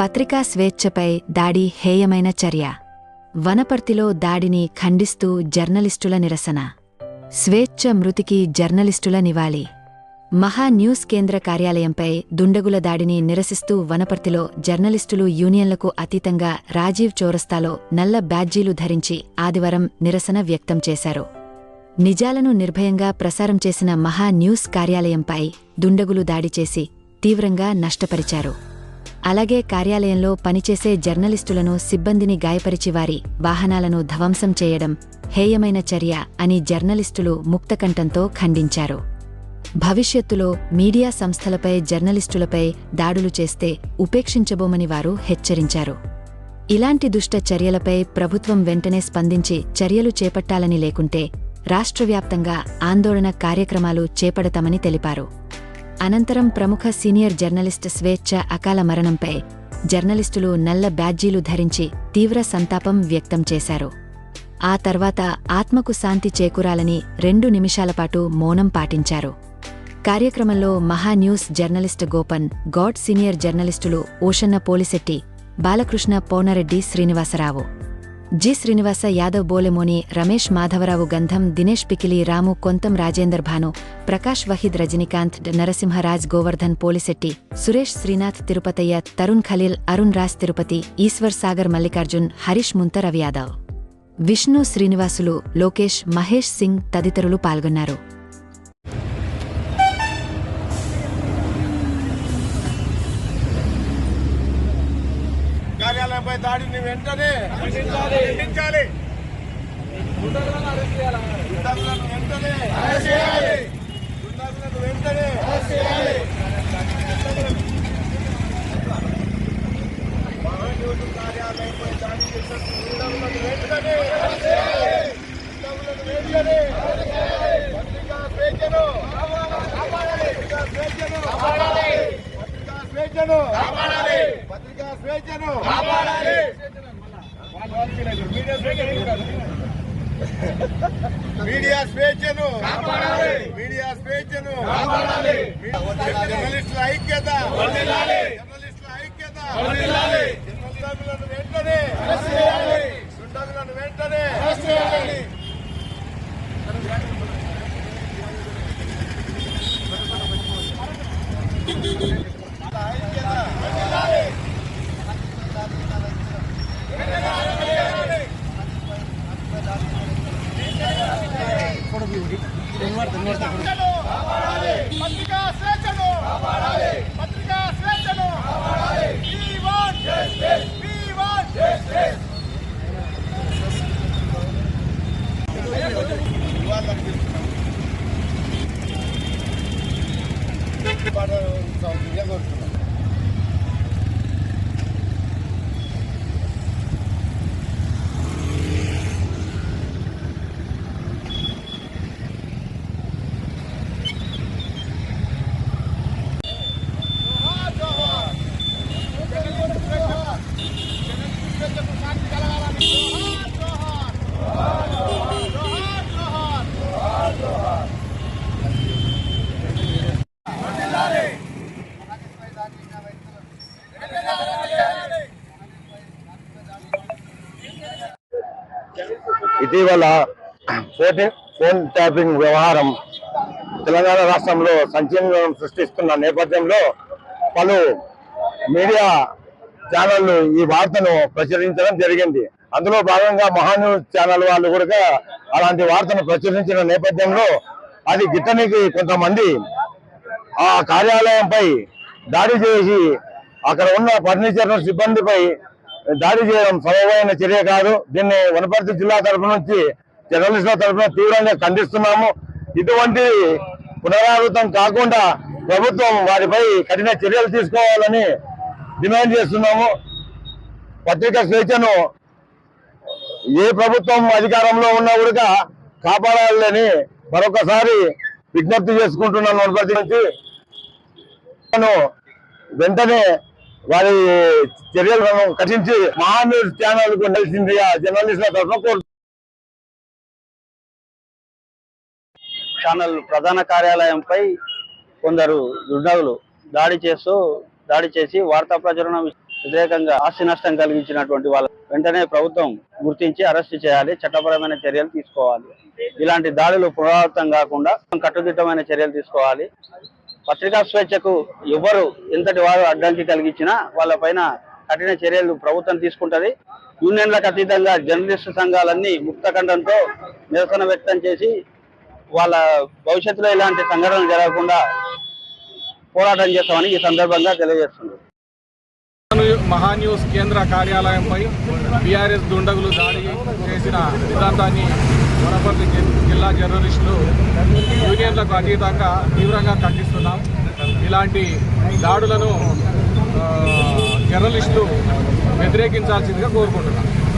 పత్రికా స్వేచ్ఛపై దాడి హేయమైన చర్య. వనపర్తిలో దాడిని ఖండిస్తూ జర్నలిస్టుల నిరసన. స్వేచ్ఛ మృతికి జర్నలిస్టుల నివాళి. మహా న్యూస్ కేంద్ర కార్యాలయంపై దుండగుల దాడిని నిరసిస్తూ వనపర్తిలో జర్నలిస్టులు యూనియన్లకు అతీతంగా రాజీవ్ చౌరస్తాలో నల్ల బ్యాడ్జీలు ధరించి ఆదివారం నిరసన వ్యక్తం చేశారు. నిజాలను నిర్భయంగా ప్రసారం చేసిన మహా న్యూస్ కార్యాలయంపై దుండగులు దాడి చేసి తీవ్రంగా నష్టపరిచారు. అలాగే కార్యాలయంలో పనిచేసే జర్నలిస్టులను సిబ్బందిని గాయపరిచి వారి వాహనాలను ధ్వంసం చేయడం హేయమైన చర్య అని జర్నలిస్టులు ముక్తకంఠంతో ఖండించారు. భవిష్యత్తులో మీడియా సంస్థలపై జర్నలిస్టులపై దాడులు చేస్తే ఉపేక్షించబోమని వారు హెచ్చరించారు. ఇలాంటి దుష్ట చర్యలపై ప్రభుత్వం వెంటనే స్పందించి చర్యలు చేపట్టాలని లేకుంటే రాష్ట్రవ్యాప్తంగా ఆందోళన కార్యక్రమాలు చేపడతామని తెలిపారు. అనంతరం ప్రముఖ సీనియర్ జర్నలిస్ట్ స్వేచ్ఛ అకాల మరణంపై జర్నలిస్టులు నల్ల బ్యాడ్జీలు ధరించి తీవ్ర సంతాపం వ్యక్తం చేశారు. ఆ తర్వాత ఆత్మకు శాంతి చేకూరాలని రెండు నిమిషాల పాటు మౌనం పాటించారు. కార్యక్రమంలో మహాన్యూస్ జర్నలిస్ట్ గోపన్ గాడ్ సీనియర్ జర్నలిస్టులు ఓషన్న పోలిశెట్టి బాలకృష్ణ పౌనరెడ్డి శ్రీనివాసరావు. జి. శ్రీనివాస యాదవ్ బోలెమోని రమేష్ మాధవరావు గంధం దినేష్ పికిలి రాము కొంతం రాజేందర్ భాను ప్రకాష్ వహీద్ రజనీకాంత్ నరసింహరాజ్ గోవర్ధన్ పోలిశెట్టి సురేష్ శ్రీనాథ్ తిరుపతయ్య తరుణ్ ఖలీల్ అరుణ్ రాజ్ తిరుపతి ఈశ్వర్ సాగర్ మల్లికార్జున్ హరీష్ ముంత రవి యాదవ్. విష్ణు శ్రీనివాసులు లోకేష్ మహేష్ సింగ్ తదితరులు పాల్గొన్నారు. కార్యాలయంపై దాడిని వెంటనే ఖండించాలి. దుండగులను వెంటనే దుండగులను వెంటనే మహాన్యూస్ కార్యాలయంపై దాడి చేసిన దుండగులను వెంటనే దుండగులను వెంటనే పత్రికా స్వేచ్ఛను పత్రికా స్వేచ్ఛను పత్రికా స్వేచ్ఛను పత్రికా స్వేచ్ఛను మీడియా స్వేచ్ఛను మీడియా స్వేచ్ఛను జర్నలిస్టుల ఐక్యత జర్నలిస్టుల ఐక్యత జర్నలిస్టులను వెంటనే దుండగులను వెంటనే పత్రికా స్వేచ్ఛను పత్రికా స్వేచ్ఛను want ఇటీవల ఫోన్ ఫోన్ ట్యాపింగ్ వ్యవహారం తెలంగాణ రాష్ట్రంలో సంచలనం సృష్టిస్తున్న నేపథ్యంలో పలు మీడియా ఛానళ్ళు ఈ వార్తను ప్రచురించడం జరిగింది. అందులో భాగంగా మహాన్యూస్ ఛానల్ వాళ్ళు కూడా అలాంటి వార్తను ప్రచురించిన నేపథ్యంలో అది గిట్టనికి కొంతమంది ఆ కార్యాలయంపై దాడి చేసి అక్కడ ఉన్న ఫర్నిచర్ సిబ్బందిపై దాడి చేయడం సబబైన చర్య కాదు. దీన్ని వనపర్తి జిల్లా తరపు నుంచి జర్నలిస్టుల తరఫున తీవ్రంగా ఖండిస్తున్నాము. ఇటువంటి పునరావృతం కాకుండా ప్రభుత్వం వారిపై కఠిన చర్యలు తీసుకోవాలని డిమాండ్ చేస్తున్నాము. పత్రికా స్వేచ్ఛను ఏ ప్రభుత్వం అధికారంలో ఉన్నా కూడా కాపాడాలని మరొకసారి విజ్ఞప్తి చేసుకుంటున్నాను. వనపర్తి నుంచి వెంటనే వారి చర్యలను కఠించి మహాన్యూస్ ఛానల్కు నిలిచిందిగా జర్నలిస్టుల తరఫున కోరు ఛానల్ ప్రధాన కార్యాలయంపై కొందరు దుండగులు దాడి చేస్తూ దాడి చేసి వార్తా ప్రచురణ వ్యతిరేకంగా ఆస్తి నష్టం కలిగించినటువంటి వాళ్ళ వెంటనే ప్రభుత్వం గుర్తించి అరెస్ట్ చేయాలి చట్టపరమైన చర్యలు తీసుకోవాలి. ఇలాంటి దాడులు పునరావృతం కాకుండా కట్టుదిట్టమైన చర్యలు తీసుకోవాలి. పత్రికా స్వేచ్ఛకు ఎవరు ఎంతటి వారు అడ్డంకి కలిగించినా వాళ్ళపైన కఠిన చర్యలు ప్రభుత్వం తీసుకుంటది. యూనియన్లకు అతీతంగా జర్నలిస్ట్ సంఘాలన్నీ ముక్తఖండంతో నిరసన వ్యక్తం చేసి వాళ్ళ భవిష్యత్తులో ఇలాంటి సంఘటనలు జరగకుండా పోరాటం చేస్తామని ఈ సందర్భంగా తెలియజేస్తున్నారు మహాన్యూస్ కేంద్ర కార్యాలయంపై బీఆర్ఎస్ దుండగులు దాడి చేసిన సిద్ధాంతాన్ని వనపర్తి జిల్లా జర్నలిస్టులు యూనియన్లకు అతీతంగా తీవ్రంగా ఖండిస్తున్నాం. ఇలాంటి దాడులను జర్నలిస్టులు వ్యతిరేకించాల్సిందిగా కోరుకుంటున్నాం.